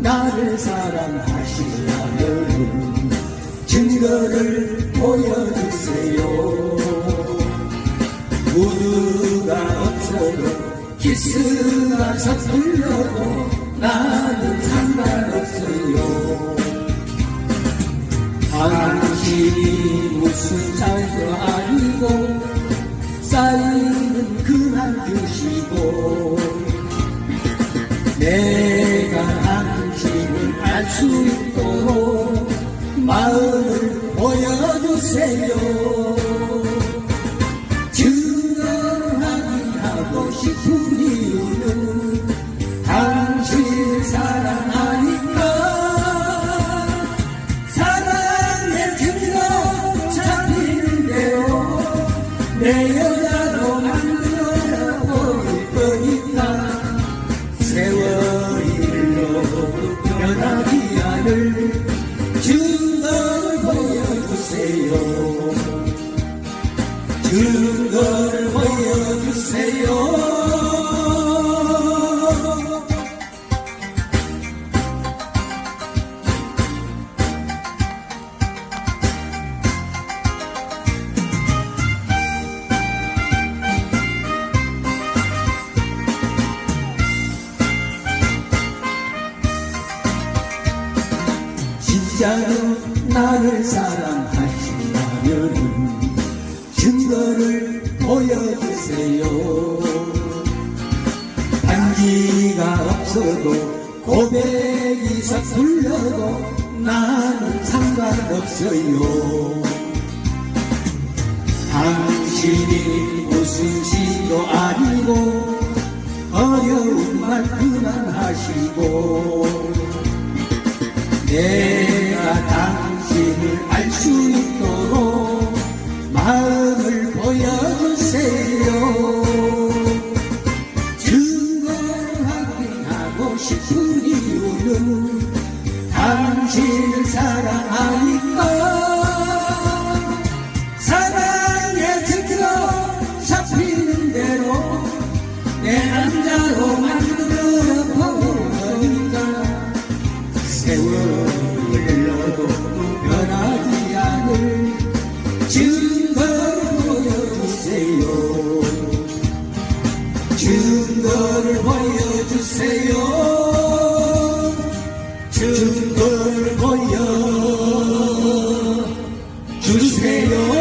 나를 사랑하시려면 증거를 보여주세요. 모두가 없어도 키스가 서툴러도 나는 상관없어요. 당신이 무슨 잘도 아니고 쌓이는 그만 주시고 수 있도록 마음을 보여주세요 변하지 않을 증거를 보여주세요 증거 진짜로 나를 사랑하신다면 증거를 보여주세요. 반지가 없어도 고백이 서툴러도 나는 상관없어요. 당신이 무슨 시도 아니고 어려운 말 그만하시고 내 당신을 사랑하니까. 사랑의 증거 잡히는 대로 내 남자로 만들어 보니까. 세월이 흘러도 변하지 않을 증거를 보여주세요. 증거를 보여주세요 증거를 보여주세요